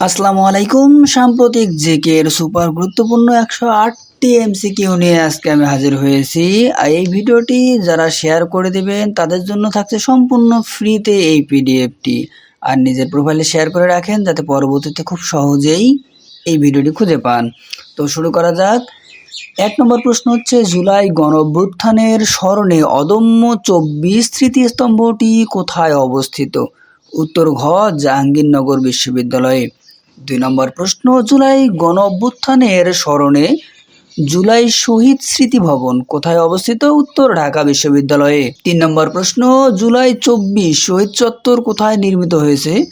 আসসালামু আলাইকুম। সাম্প্রতিক জেকের সুপার গুরুত্বপূর্ণ একশো আটটি এমসিকিউ নিয়ে আজকে আমি হাজির হয়েছি। এই ভিডিওটি যারা শেয়ার করে দেবেন, তাদের জন্য থাকছে সম্পূর্ণ ফ্রিতে এই পিডিএফটি আর নিজের প্রোফাইলে শেয়ার করে রাখেন, যাতে পরবর্তীতে খুব সহজেই এই ভিডিওটি খুঁজে পান। তো শুরু করা যাক। এক নম্বর প্রশ্ন হচ্ছে, জুলাই গণভ্যুত্থানের স্মরণে অদম্য চব্বিশ স্মৃতিস্তম্ভটি কোথায় অবস্থিত? উত্তর ঘ, জাহাঙ্গীরনগর বিশ্ববিদ্যালয়ে। দুই নম্বর প্রশ্ন, জুলাই গণ অভ্যুত্থানের স্মরণে জুলাই শহীদ স্মৃতি ভবন কোথায় অবস্থিত? উত্তর, ঢাকা বিশ্ববিদ্যালয়ে। তিন নম্বর প্রশ্ন, জুলাই চব্বিশ শহীদ চত্বর কোথায় নির্মিত হয়েছে?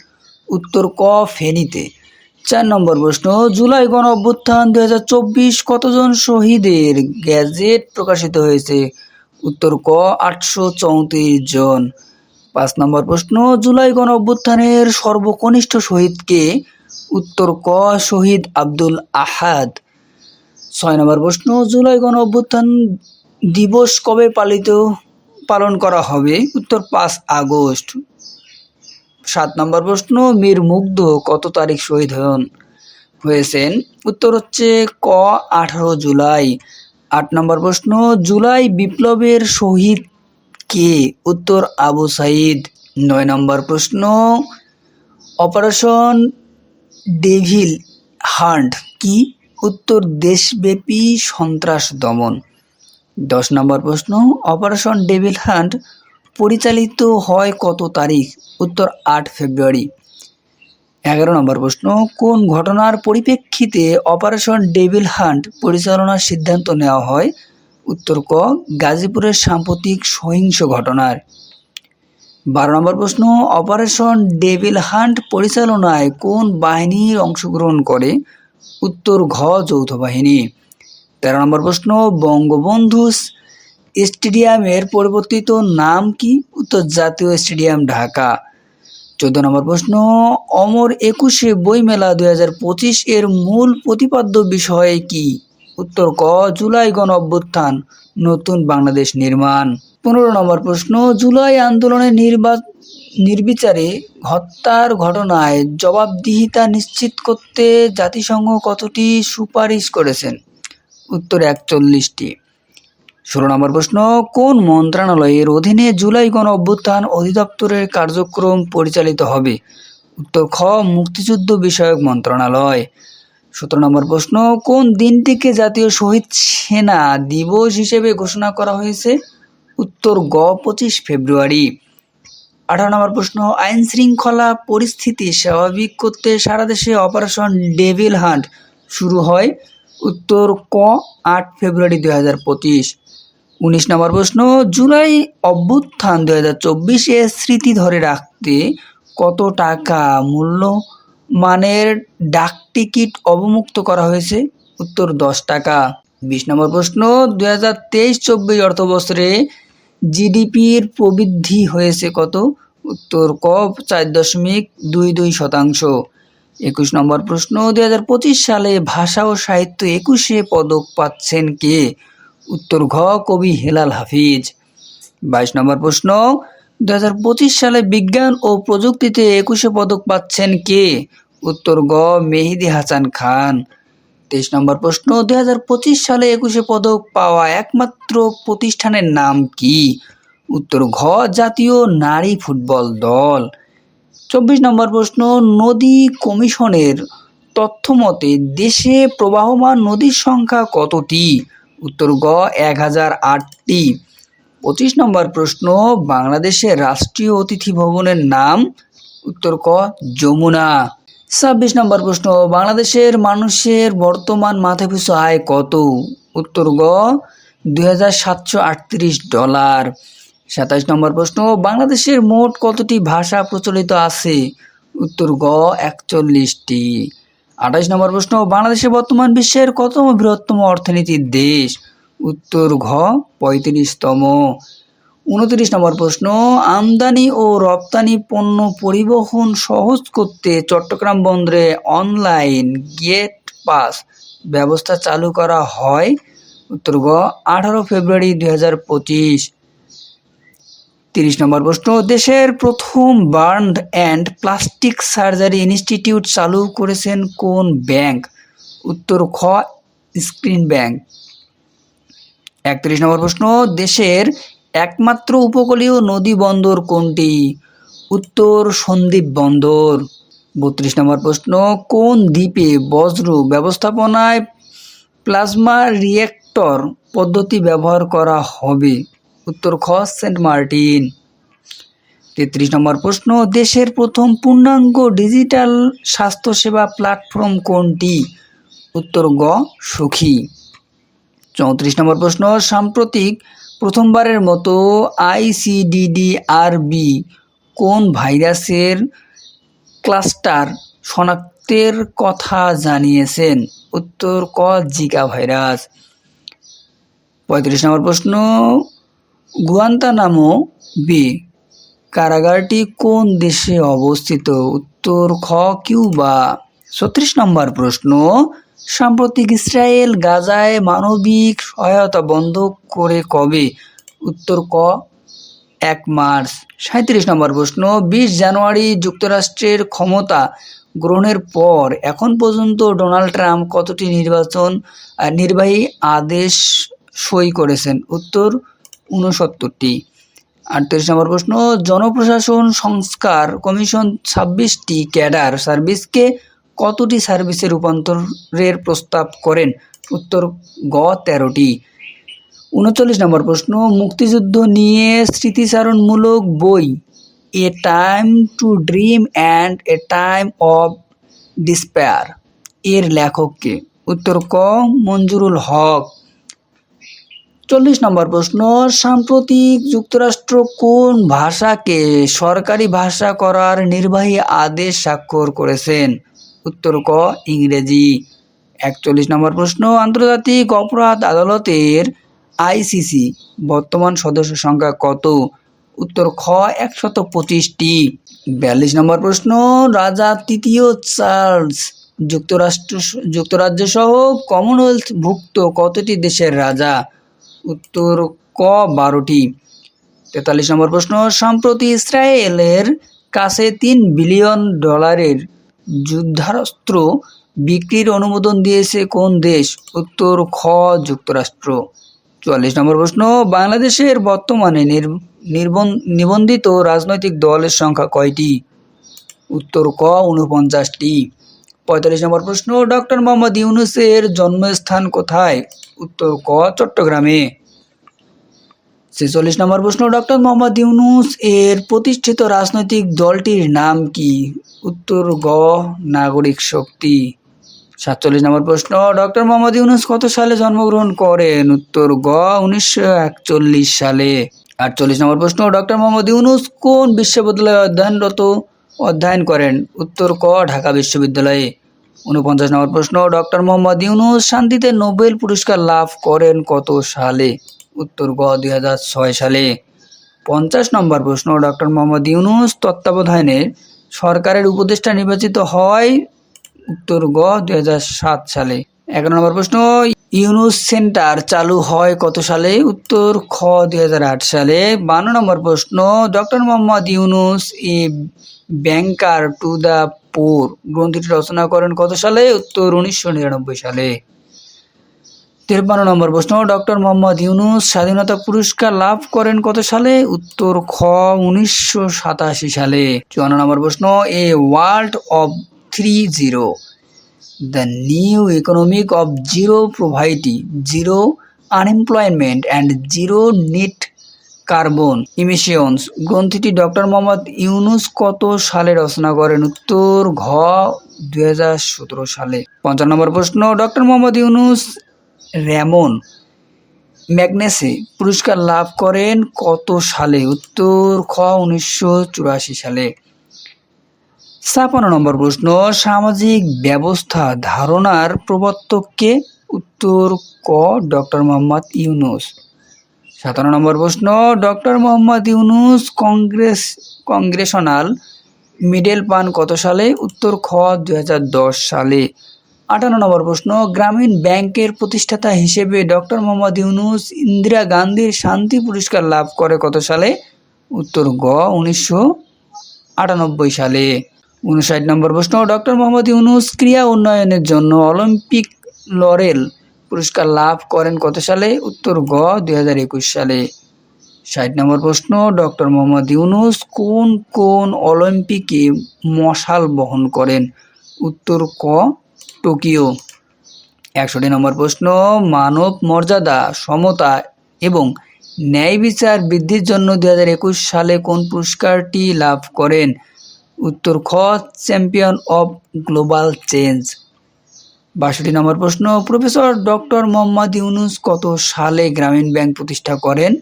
উত্তর, ক, ফেনীতে। চার নম্বর প্রশ্ন, জুলাই গণ অভ্যুত্থান দুই হাজার চব্বিশ কতজন শহীদের গ্যাজেট প্রকাশিত হয়েছে? উত্তর, ক, আটশো চৌত্রিশ জন। পাঁচ নম্বর প্রশ্ন, জুলাই গণ অভ্যুত্থানের সর্বকনিষ্ঠ শহীদকে উত্তর ক, শহীদ আব্দুল আহাদ। ছয় নম্বর প্রশ্ন, জুলাই গণ অভ্যুত্থান দিবস কবে পালিত, পালন করা হবে? উত্তর, পাঁচ আগস্ট। সাত নম্বর প্রশ্ন, মীর মুগ্ধ কত তারিখ শহীদ হন? হয়েছেন। উত্তর হচ্ছে ক, আঠারো জুলাই। আট নম্বর প্রশ্ন, জুলাই বিপ্লবের শহীদ কে? উত্তর, আবু সাইদ। নয় নম্বর প্রশ্ন, অপারেশন ডেভিল হান্ট কি উত্তর দেশব্যাপী সন্ত্রাস দমন? দশ নম্বর প্রশ্ন, অপারেশন ডেভিল হান্ট পরিচালিত হয় কত তারিখ? উত্তর আট ফেব্রুয়ারি। এগারো নম্বর প্রশ্ন, কোন ঘটনার পরিপ্রেক্ষিতে অপারেশন ডেভিল হান্ট পরিচালনার সিদ্ধান্ত নেওয়া হয়? উত্তর ক, গাজীপুরের সাম্প্রতিক সহিংস ঘটনার। বারো নম্বর প্রশ্ন, অপারেশন ডেভিল হান্ট পরিচালনায় কোন বাহিনীর অংশগ্রহণ করে? উত্তর, ঘ, যৌথ বাহিনী। তেরো নম্বর প্রশ্ন, বঙ্গবন্ধু স্টেডিয়ামের পরিবর্তিত নাম কি? উত্তর, জাতীয় স্টেডিয়াম, ঢাকা। চোদ্দ নম্বর প্রশ্ন, অমর একুশে বইমেলা দুই হাজার পঁচিশ এর মূল প্রতিপাদ্য বিষয় কি? উত্তর, ক, জুলাই গণ অভ্যুত্থান নতুন বাংলাদেশ নির্মাণ। পনেরো নম্বর প্রশ্ন, জুলাই আন্দোলনের নির্বা নির্বিচারে হত্যার ঘটনায় জবাবদিহিতা নিশ্চিত করতে জাতিসংঘ কতটি সুপারিশ করেছেন? উত্তর একচল্লিশটি। ষোলো নম্বর প্রশ্ন, কোন মন্ত্রণালয়ের অধীনে জুলাই গণ অভ্যুত্থান অধিদপ্তরের কার্যক্রম পরিচালিত হবে? উত্তর খ, মুক্তিযুদ্ধ বিষয়ক মন্ত্রণালয়। সতেরো নম্বর প্রশ্ন, কোন দিনটিকে জাতীয় শহীদ সেনা দিবস হিসেবে ঘোষণা করা হয়েছে? উত্তর গ, পঁচিশ ফেব্রুয়ারি। আঠারো নম্বর প্রশ্ন, আইন শৃঙ্খলা পরিস্থিতি স্বাভাবিক করতে সারা দেশে অপারেশন ডেভিল হান্ট শুরু হয় উত্তর ক, আট ফেব্রুয়ারি দুই হাজার পঁচিশ। উনিশ নম্বর প্রশ্ন, জুলাই অভ্যুত্থান দুই হাজার চব্বিশে স্মৃতি ধরে রাখতে কত টাকা মূল্য মানের ডাক টিকিট অবমুক্ত করা হয়েছে? উত্তর দশ টাকা। বিশ নম্বর প্রশ্ন, দুই হাজার তেইশ চব্বিশ অর্থ বছরে জিডিপির প্রবৃদ্ধি হয়েছে কত? উত্তর ক, চার দশমিক দুই দুই শতাংশ। একুশ নম্বর প্রশ্ন, দুই পঁচিশ সালে ভাষা ও সাহিত্য একুশে পদক পাচ্ছেন কে? উত্তর ঘ, কবি হেলাল হাফিজ। বাইশ নম্বর প্রশ্ন দু হাজার পঁচিশ সালে বিজ্ঞান ও প্রযুক্তিতে একুশে পদক পাচ্ছেন কে? উত্তর গ, মেহেদি হাসান খান। তেইশ নম্বর প্রশ্ন দুই হাজার পঁচিশ সালে একুশে পদক পাওয়া একমাত্র প্রতিষ্ঠানের নাম কি? উত্তর, ঘ, জাতীয় নারী ফুটবল দল। চব্বিশ নম্বর প্রশ্ন, নদী কমিশনের তথ্য মতে দেশে প্রবাহমান নদীর সংখ্যা কতটি? উত্তর গ এক হাজার আটটি। পঁচিশ নম্বর প্রশ্ন, বাংলাদেশের রাষ্ট্রীয় অতিথি ভবনের নাম? উত্তর, ক, যমুনা। ছাব্বিশ নম্বর প্রশ্ন, বাংলাদেশের মানুষের বর্তমান মাথাপিছু আয় কত? উত্তর গ, দুই হাজার সাতশো আটত্রিশ ডলার। সাতাশ নম্বর প্রশ্ন, বাংলাদেশের মোট কতটি ভাষা প্রচলিত আছে? উত্তর গ, একচল্লিশটি। আঠাশ নম্বর প্রশ্ন বাংলাদেশের বর্তমান বিশ্বের কতম বৃহত্তম অর্থনীতির দেশ? উত্তর ঘ, পঁয়ত্রিশতম। উনত্রিশ নম্বর প্রশ্ন, আমদানি ও রপ্তানি পণ্য পরিবহন সহজ করতে চট্টগ্রাম বন্দরে অনলাইন গেট পাস ব্যবস্থা চালু করা হয়। উত্তর গ, আঠারো ফেব্রুয়ারি দুই হাজার পঁচিশ। তিরিশ নম্বর প্রশ্ন, দেশের প্রথম burn and plastic surgery institute চালু করেছেন কোন ব্যাংক? উত্তর খ, স্ক্রিন ব্যাংক। একত্রিশ নম্বর প্রশ্ন, দেশের একমাত্র উপকূলীয় নদী বন্দর কোনটি? উত্তর সন্দ্বীপ বন্দর। বত্রিশ নম্বর প্রশ্ন, কোন দ্বীপে বজ্র ব্যবস্থাপনায় প্লাজমা রিয়েক্টর পদ্ধতি ব্যবহার করা হবে? উত্তর খ, সেন্ট মার্টিন। তেত্রিশ নম্বর প্রশ্ন, দেশের প্রথম পূর্ণাঙ্গ ডিজিটাল স্বাস্থ্যসেবা প্ল্যাটফর্ম কোনটি? উত্তর গ, সুখী। চৌত্রিশ নম্বর প্রশ্ন, সাম্প্রতিক প্রথমবারের মতো আইসিডিডিআরবি কোন ভাইরাসের ক্লাস্টার শনাক্তের কথা জানিয়েছেন? উত্তর, ক জিকা ভাইরাস পঁয়ত্রিশ নম্বর প্রশ্ন, গুয়ান্তানামো বে কারাগারটি কোন দেশে অবস্থিত? উত্তর, খ, কিউবা। ছত্রিশ নম্বর প্রশ্ন সাম্প্রতিক ইসরায়েল গাজায় মানবিক সহায়তা বন্ধ করে কবে? উত্তর ক, এক মার্চ। সাঁত্রিশ নম্বর প্রশ্ন, বিশ জানুয়ারি যুক্তরাষ্ট্রের ক্ষমতা গ্রহণের পর এখন পর্যন্ত ডোনাল্ড ট্রাম্প কতটি নির্বাচন নির্বাহী আদেশ সই করেছেন? উত্তর উনসত্তরটি আটত্রিশ নম্বর প্রশ্ন, জনপ্রশাসন সংস্কার কমিশন ছাব্বিশটি ক্যাডার সার্ভিসকে কতটি সার্ভিসে রূপান্তরের প্রস্তাব করেন? উত্তর, গ, তেরোটি। উনচল্লিশ নম্বর প্রশ্ন, মুক্তিযুদ্ধ নিয়ে স্মৃতিচারণমূলক বই, a time to dream and a time of despair, এর লেখককে। উত্তর, ক, মঞ্জুরুল হক। চল্লিশ নম্বর প্রশ্ন, সাম্প্রতিক যুক্তরাষ্ট্র কোন ভাষাকে সরকারি ভাষা করার নির্বাহী আদেশ স্বাক্ষর করেছেন? উত্তর ক, ইংরেজি। একচল্লিশ নম্বর প্রশ্ন, আন্তর্জাতিক অপরাধ আদালতের আইসিসি বর্তমান সদস্য সংখ্যা কত? উত্তর খ, একশত পঁচিশটি। বিয়াল্লিশ নম্বর প্রশ্ন, রাজা তৃতীয় চার্লস যুক্তরাষ্ট্র যুক্তরাজ্য সহ কমনওয়েলথভুক্ত কতটি দেশের রাজা? উত্তর ক, বারোটি। তেতাল্লিশ নম্বর প্রশ্ন, সম্প্রতি ইসরায়েলের কাছে তিন বিলিয়ন ডলারের যুদ্ধাস্ত্র বিক্রির অনুমোদন দিয়েছে কোন দেশ? উত্তর, খ, যুক্তরাষ্ট্র। চুয়াল্লিশ নম্বর প্রশ্ন, বাংলাদেশের বর্তমানে নিবন্ধিত রাজনৈতিক দলের সংখ্যা কয়টি? উত্তর, ক উনপঞ্চাশটি পঁয়তাল্লিশ নম্বর প্রশ্ন, ডক্টর মোহাম্মদ ইউনুসের জন্মস্থান কোথায়? উত্তর, ক, চট্টগ্রামে। ছেচল্লিশ নম্বর প্রশ্ন, ডক্টর মোহাম্মদ ইউনুস এর প্রতিষ্ঠিত রাজনৈতিক দলটির নাম কি? উত্তর গ, নাগরিক শক্তি। সাতচল্লিশ নম্বর প্রশ্ন, ডক্টর মোহাম্মদ ইউনুস কত সালে জন্মগ্রহণ করেন? উত্তর গ, উনিশশো একচল্লিশ সালে। আটচল্লিশ নম্বর প্রশ্ন, ডক্টর মোহাম্মদ ইউনুস কোন বিশ্ববিদ্যালয়ে অধ্যয়নরত অধ্যয়ন করেন? উত্তর ক, ঢাকা বিশ্ববিদ্যালয়ে। উনপঞ্চাশ নম্বর প্রশ্ন, ডক্টর মোহাম্মদ ইউনুস শান্তিতে নোবেল পুরস্কার লাভ করেন কত সালে? উত্তর গ দুই হাজার ছয় সালে। পঞ্চাশ নম্বর প্রশ্ন, ডক্টর মোহাম্মদ ইউনুস তত্ত্বাবধানে সরকারের উপদেষ্টা নির্বাচিত হয় উত্তর গ দুই হাজার সাত সালে। এগারো নম্বর প্রশ্ন, ইউনুস সেন্টার চালু হয় কত সালে? উত্তর খ দুই হাজার আট সালে। বান্ন নম্বর প্রশ্ন, doctor Mohammad Yunus a banker to the poor, গ্রন্থিটি রচনা করেন কত সালে? উত্তর উনিশশো নিরানব্বই সালে। তিপ্পান্ন নম্বর প্রশ্ন, ডক্টর মোহাম্মদ ইউনুস স্বাধীনতা পুরস্কার লাভ করেন কত সালে? উত্তর খ, উনিশশো সাতাশি সালে। চুয়ান্ন নম্বর প্রশ্ন, a world of three zero, the new economic of zero poverty, zero unemployment and zero net carbon emissions. গ্রন্থিটি doctor Mohammad Yunus কত সালে রচনা করেন? উত্তর ঘ, দুই সালে। পঞ্চান্ন নম্বর প্রশ্ন, doctor Mohammad Yunus Ramon Magsaysay পুরস্কার লাভ করেন কত সালে? উত্তর খ, উনিশশো চুরাশি সালে। ছাপান্ন নম্বর প্রশ্ন, সামাজিক ব্যবস্থা ধারণার প্রবর্তককে উত্তর ক, ডক্টর মোহাম্মদ ইউনুস। সাতান্ন নম্বর প্রশ্ন, doctor Mohammad Yunus Congress, Congressional medal পান কত সালে? উত্তর খ দু হাজার দশ সালে। আটান্ন নম্বর প্রশ্ন, গ্রামীণ ব্যাংকের প্রতিষ্ঠাতা হিসেবে ডক্টর মোহাম্মদ ইউনুস ইন্দিরা গান্ধীর শান্তি পুরস্কার লাভ করে কত সালে? উত্তর গ, উনিশশো আটানব্বই সালে। উনষাট নম্বর প্রশ্ন, ডক্টর মোহাম্মদ ইউনুস ক্রিয়া উন্নয়নের জন্য অলিম্পিক লরেল পুরস্কার লাভ করেন কত সালে? উত্তর গ, দুই হাজার একুশ সালে। ষাট নম্বর প্রশ্ন, ডক্টর মোহাম্মদ ইউনুস কোন কোন অলিম্পিকে মশাল বহন করেন? উত্তর ক টোকিও। একষট্টি নম্বর প্রশ্ন, মানব মর্যাদা, সমতা এবং ন্যায় বিচার বৃদ্ধির জন্য দুই হাজার একুশ সালে কোন পুরস্কারটি লাভ করেন? উত্তর, খ, চ্যাম্পিয়ন অফ গ্লোবাল চেঞ্জ। বাষট্টি নম্বর প্রশ্ন, প্রফেসর ডক্টর মোহাম্মদ ইউনুস কত সালে গ্রামীণ ব্যাংক প্রতিষ্ঠা করেন?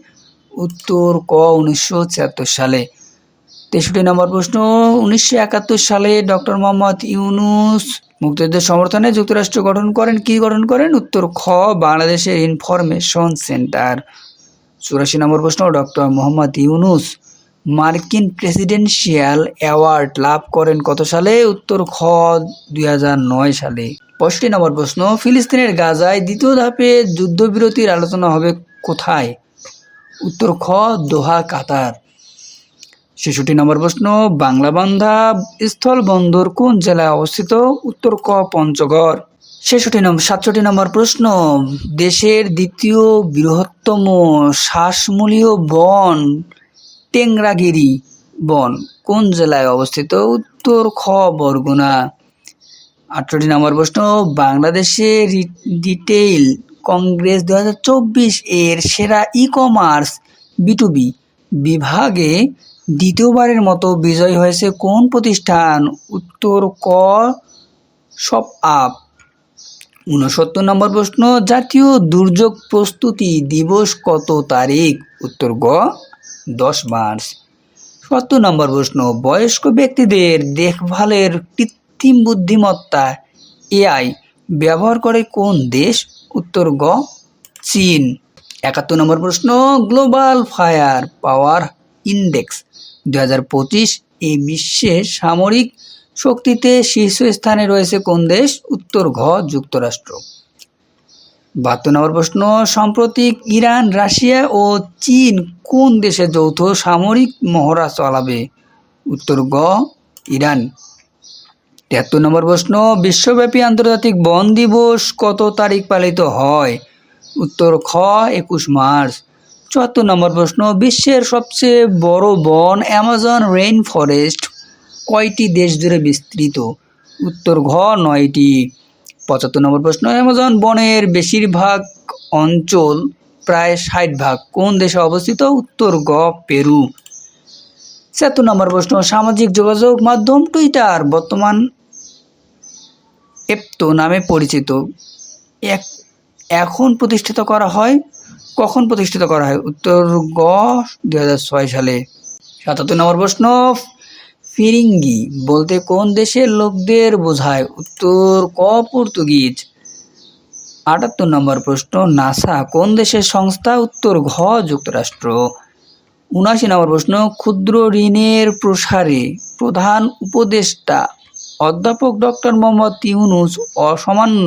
উত্তর, ক, উনিশশো ছিয়াত্তর সালে। তেষট্টি নম্বর প্রশ্ন, উনিশশো একাত্তর সালে ডক্টর মোহাম্মদ ইউনুস মুক্তিযুদ্ধের সমর্থনে যুক্তরাষ্ট্র গঠন করেন, কি গঠন করেন? উত্তর খ, বাংলাদেশের ইনফরমেশন সেন্টার। চুরাশি নম্বর প্রশ্ন, ডক্টর মোহাম্মদ ইউনুস মার্কিন প্রেসিডেন্সিয়াল অ্যাওয়ার্ড লাভ করেন কত সালে? উত্তর খ, দুই সালে। পঁয়ষট্টি নম্বর প্রশ্ন, ফিলিস্তিনের গাজায় দ্বিতীয় ধাপে যুদ্ধবিরতির আলোচনা হবে কোথায়? উত্তর খ, দোহা, কাতার। ছেষট্টি নম্বর প্রশ্ন, বাংলাবান্ধা স্থল বন্দর কোন জেলায় অবস্থিত? উত্তর ক, পঞ্চগড়। ছেষট্টি নম্বর সাতষট্টি নম্বর প্রশ্ন, দেশের দ্বিতীয় বৃহত্তম শ্বাসমূলীয় বন টেংরাগিরি বন কোন জেলায় অবস্থিত? উত্তর খ, বরগুনা। আটষট্টি নম্বর প্রশ্ন, বাংলাদেশে রিটেইল কংগ্রেস দু হাজার চব্বিশ এর সেরা ই কমার্স বিটুবি বিভাগে দ্বিতীয়বারের মতো বিজয় হয়েছে কোন প্রতিষ্ঠান? উত্তর ক সব আপ। উনসত্তর নম্বর প্রশ্ন, জাতীয় দুর্যোগ প্রস্তুতি দিবস কত তারিখ? উত্তর গ, দশ মার্চ। সত্তর নম্বর প্রশ্ন, বয়স্ক ব্যক্তিদের দেখভালের কৃত্রিম বুদ্ধিমত্তা এআই ব্যবহার করে কোন দেশ? উত্তর গ, চীন। একাত্তর নম্বর প্রশ্ন, গ্লোবাল ফায়ার পাওয়ার ইন্ডেক্স দু হাজার পঁচিশ এই বিশ্বে সামরিক শক্তিতে শীর্ষস্থানে রয়েছে কোন দেশ? উত্তর ঘ, যুক্তরাষ্ট্র। বাহাত্তর নম্বর প্রশ্ন, সাম্প্রতিক ইরান, রাশিয়া ও চীন কোন দেশে যৌথ সামরিক মহড়া চালাবে? উত্তর গ, ইরান। তিয়াত্তর নম্বর প্রশ্ন, বিশ্বব্যাপী আন্তর্জাতিক বন দিবস কত তারিখ পালিত হয়? উত্তর খ, একুশ মার্চ। চুয়াত্তর নম্বর প্রশ্ন, বিশ্বের সবচেয়ে বড় বন অ্যামাজন রেইন ফরেস্ট কয়টি দেশ জুড়ে বিস্তৃত? উত্তর ঘ, নয়টি। পঁচাত্তর নম্বর প্রশ্ন, অ্যামাজন বনের বেশিরভাগ অঞ্চল প্রায় ষাট ভাগ। কোন দেশে অবস্থিত? উত্তর গ পেরু। ছিয়াত্তর নম্বর প্রশ্ন, সামাজিক যোগাযোগ মাধ্যম টুইটার, বর্তমান এপ্তো নামে পরিচিত। এক এখন প্রতিষ্ঠিত করা হয় কখন প্রতিষ্ঠিত করা হয়? উত্তর গ, দুই হাজার ছয় সালে। সাতাত্তর নম্বর প্রশ্ন, ফিরিঙ্গি বলতে কোন দেশের লোকদের বোঝায়? উত্তর ক, পর্তুগিজ। আটাত্তর নম্বর প্রশ্ন, নাসা কোন দেশের সংস্থা? উত্তর ঘ, যুক্তরাষ্ট্র। উনাশি নম্বর প্রশ্ন, ক্ষুদ্র ঋণের প্রসারে প্রধান উপদেষ্টা অধ্যাপক ডক্টর মোহাম্মদ ইউনুস অসামান্য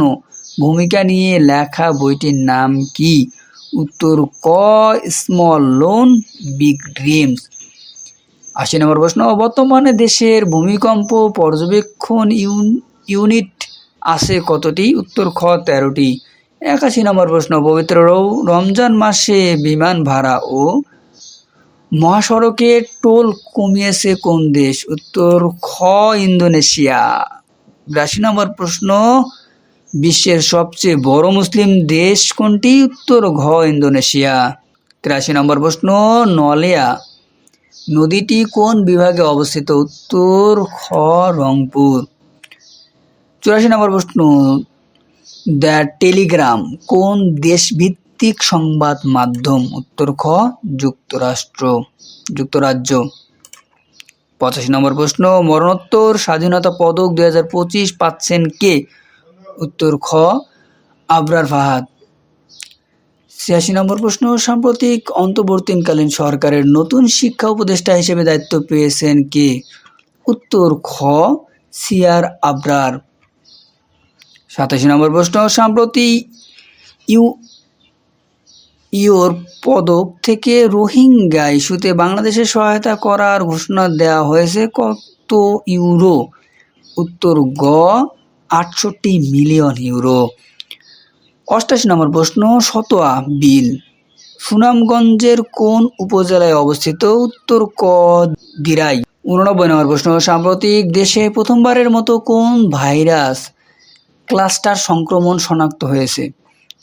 ভূমিকা নিয়ে লেখা বইটির নাম কি? উত্তর ক স্মল লোন বিগ ড্রিমস আশি নম্বর প্রশ্ন, বর্তমানে দেশের ভূমিকম্প পর্যবেক্ষণ ইউনিট আছে কতটি? উত্তর খ, তেরোটি। একাশি নম্বর প্রশ্ন, পবিত্র রমজান মাসে বিমান ভাড়া ও মহাসড়কে টোল কমিয়েছে কোন দেশ? উত্তর খ, ইন্দোনেশিয়া। বিরাশি নম্বর প্রশ্ন বিশ্বের সবচেয়ে বড় মুসলিম দেশ কোনটি? উত্তর ঘ, ইন্দোনেশিয়া। তিরাশি নম্বর প্রশ্ন, নলিয়া নদীটি কোন বিভাগে অবস্থিত? উত্তর খ, রংপুর। চুরাশি নম্বর প্রশ্ন, দ্য টেলিগ্রাম কোন দেশভিত্তিক সংবাদ মাধ্যম? উত্তর খ, যুক্তরাষ্ট্র। যুক্তরাজ্য। পঁচাশি নম্বর প্রশ্ন, মরণোত্তর স্বাধীনতা পদক দু হাজার পঁচিশ পাচ্ছেন কে? উত্তর খ, আবরার ফাহাদ। ছিয়াশি নম্বর প্রশ্ন, সাম্প্রতিক অন্তর্বর্তীকালীন সরকারের নতুন শিক্ষা উপদেষ্টা হিসেবে দায়িত্ব পেয়েছেন কে? উত্তর খ সিয়ার আবরার। সাতাশি নম্বর প্রশ্ন, সাম্প্রতি ইউ ইওর পদক থেকে রোহিঙ্গা ইস্যুতে বাংলাদেশের সহায়তা করার ঘোষণা দেওয়া হয়েছে কত ইউরো? উত্তর গ আটষট্টি মিলিয়ন ইউরো। অষ্টাশি নম্বর প্রশ্ন, সতোয়া বিল। সুনামগঞ্জের কোন উপজেলায় অবস্থিত? উত্তর ক উননব্বই নম্বর প্রশ্ন, সাম্প্রতিক দেশে প্রথমবারের মতো কোন ভাইরাস ক্লাস্টার সংক্রমণ শনাক্ত হয়েছে?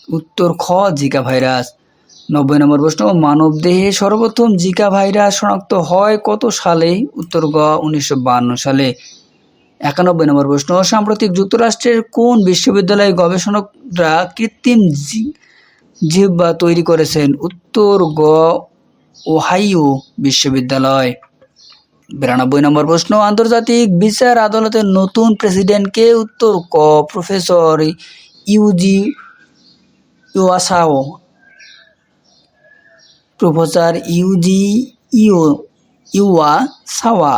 উত্তর খ, জিকা ভাইরাস। নব্বই নম্বর প্রশ্ন মানবদেহে সর্বপ্রথম জিকা ভাইরাস শনাক্ত হয় কত সালে? উত্তর গ, উনিশশো সালে। একানব্বই নম্বর প্রশ্ন, সাম্প্রতিক যুক্তরাষ্ট্রের কোন বিশ্ববিদ্যালয়ে গবেষকরা কৃত্রিম জিহ্বা তৈরি করেছেন? উত্তর গ, ওহাইও বিশ্ববিদ্যালয়। বিরানব্বই নম্বর প্রশ্ন, আন্তর্জাতিক বিচার আদালতের নতুন প্রেসিডেন্টকে উত্তর ক, professor Yuji Iwasawa. Professor Yuji you ইউয়া সাওয়া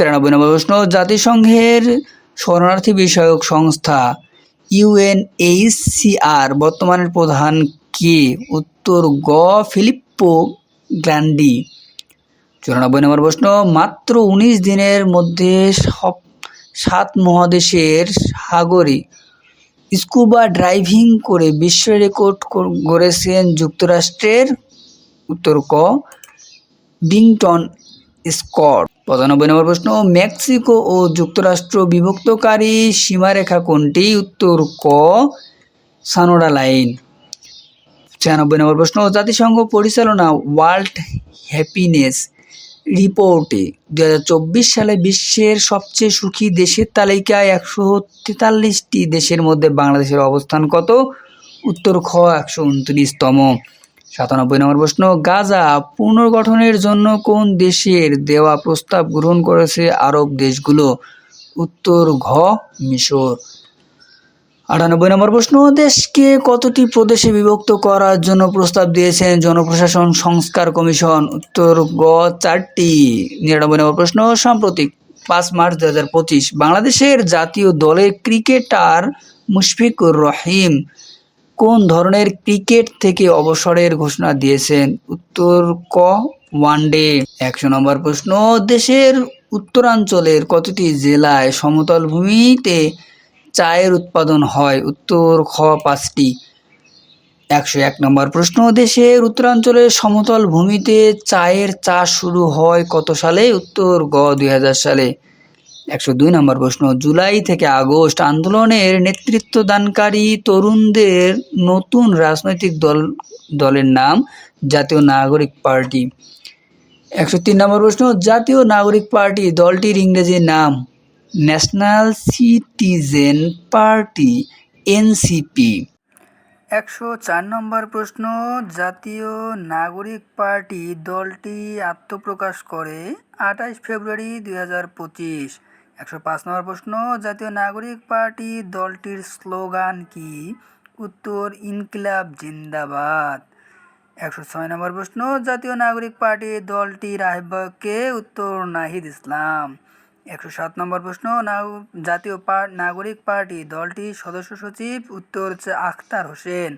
তিরানব্বই নম্বর প্রশ্ন, জাতিসংঘের শরণার্থী বিষয়ক সংস্থা ইউএনএইচসিআর বর্তমানের প্রধান কে? উত্তর গ, ফিলিপ্পো গ্র্যান্ডি। চুরানব্বই নম্বর প্রশ্ন, মাত্র উনিশ দিনের মধ্যে সব সাত মহাদেশের সাগরে স্কুবা ড্রাইভিং করে বিশ্ব রেকর্ড কর- গড়েছেন যুক্তরাষ্ট্রের। উত্তর ক, বিংটন স্কট। পঁচানব্বই নম্বর প্রশ্ন, মেক্সিকো ও যুক্তরাষ্ট্র বিভক্তকারী সীমারেখা কোনটি? উত্তর ক, সানোডা লাইন। ছিয়ানব্বই নম্বর প্রশ্ন, জাতিসংঘ পরিচালনা ওয়ার্ল্ড হ্যাপিনেস রিপোর্টে দু হাজার চব্বিশ সালে বিশ্বের সবচেয়ে সুখী দেশের তালিকায় একশো তেতাল্লিশটি দেশের মধ্যে বাংলাদেশের অবস্থান কত? উত্তর খ, একশো উনত্রিশতম। সাতানব্বই নম্বর প্রশ্ন, গাজা পুনর্গঠনের জন্য কোন দেশের দেওয়া প্রস্তাব গ্রহণ করেছে আরব দেশগুলো? উত্তর, ঘ, মিশর। আটানব্বই নম্বর প্রশ্ন, দেশকে কতটি প্রদেশে বিভক্ত করার জন্য প্রস্তাব দিয়েছেন জনপ্রশাসন সংস্কার কমিশন? উত্তর, গ, চারটি। নিরানব্বই নম্বর প্রশ্ন, সাম্প্রতিক পাঁচ মার্চ দু হাজার পঁচিশ, বাংলাদেশের জাতীয় দলের ক্রিকেটার মুশফিকুর রহিম কোন ধরনের ক্রিকেট থেকে অবসরের ঘোষণা দিয়েছেন? উত্তর ক, ওয়ানডে। একশো নম্বর প্রশ্ন, দেশের উত্তরাঞ্চলের কতটি জেলায় সমতল ভূমিতে চায়ের উৎপাদন হয়? উত্তর খ, পাঁচটি। একশো এক নম্বর প্রশ্ন, দেশের উত্তরাঞ্চলের সমতল ভূমিতে চায়ের চাষ শুরু হয় কত সালে? উত্তর গ, দুই হাজার সালে। একশো দুই নম্বর প্রশ্ন, জুলাই থেকে আগস্ট আন্দোলনের নেতৃত্ব দানকারী তরুণদের নতুন রাজনৈতিক দল, দলের নাম জাতীয় নাগরিক পার্টি। একশো তিন নম্বর প্রশ্ন, জাতীয় নাগরিক পার্টি দলটির ইংরেজি নাম ন্যাশনাল সিটিজেন পার্টি, এনসিপি। একশো চার নম্বর প্রশ্ন, জাতীয় নাগরিক পার্টি দলটি আত্মপ্রকাশ করে আঠাশ ফেব্রুয়ারি দুই হাজার পঁচিশ। একশো পাঁচ নম্বর প্রশ্ন, জাতীয় নাগরিক পার্টি দলটির স্লোগান কি? উত্তর, ইনকিলাব জিন্দাবাদ। একশো ছয় নম্বর প্রশ্ন, জাতীয় নাগরিক পার্টি দলটির আহ্বায়ককে উত্তর, নাহিদ ইসলাম। একশো সাত নম্বর প্রশ্ন জাতীয় নাগরিক পার্টি দলটির সদস্য সচিব উত্তর হচ্ছে আখতার হোসেন।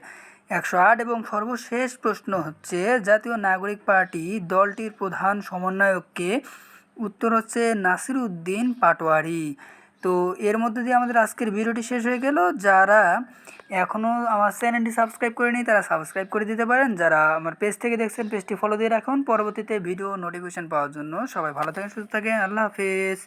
একশো আট এবং সর্বশেষ প্রশ্ন হচ্ছে, জাতীয় নাগরিক পার্টি দলটির প্রধান সমন্বয়ককে উত্তর হচ্ছে নাসির উদ্দিন পাটোয়ারি। তো এর মধ্যে দিয়ে আমাদের আজকের ভিডিওটি শেষ হয়ে গেল। যারা এখনও আমার চ্যানেলটি সাবস্ক্রাইব করেনি, তারা সাবস্ক্রাইব করে দিতে পারেন। যারা আমার পেজ থেকে দেখছেন, পেজটি ফলো দিয়ে রাখুন। পরবর্তীতে ভিডিও নোটিফিকেশান পাওয়ার জন্য সবাই ভালো থাকেন, সুস্থ থাকেন। আল্লাহ হাফেজ।